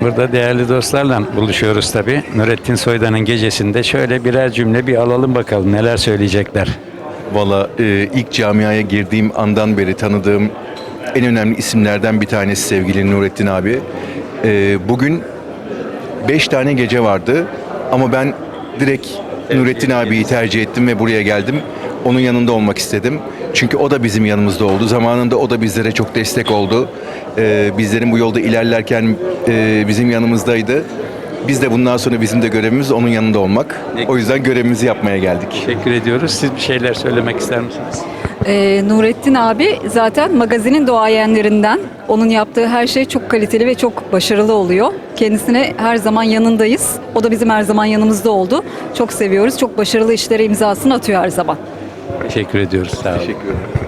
Burada değerli dostlarla buluşuyoruz tabii. Nurettin Soydan'ın gecesinde şöyle birer cümle bir alalım bakalım neler söyleyecekler. Valla e, ilk camiaya girdiğim andan beri tanıdığım en önemli isimlerden bir tanesi sevgili Nurettin abi. E, bugün beş tane gece vardı ama ben direkt Nurettin abiyi tercih ettim ve buraya geldim. Onun yanında olmak istedim. Çünkü o da bizim yanımızda oldu. Zamanında o da bizlere çok destek oldu. E, bizlerin bu yolda ilerlerken e, bizim yanımızdaydı. Biz de bundan sonra bizim de görevimiz onun yanında olmak. O yüzden görevimizi yapmaya geldik. Teşekkür ediyoruz. Siz bir şeyler söylemek ister misiniz? Ee, Nurettin abi zaten magazinin doğayenlerinden. Onun yaptığı her şey çok kaliteli ve çok başarılı oluyor. Kendisine her zaman yanındayız. O da bizim her zaman yanımızda oldu. Çok seviyoruz. Çok başarılı işlere imzasını atıyor her zaman. Teşekkür ediyoruz. Sağ olun. Teşekkür ederim.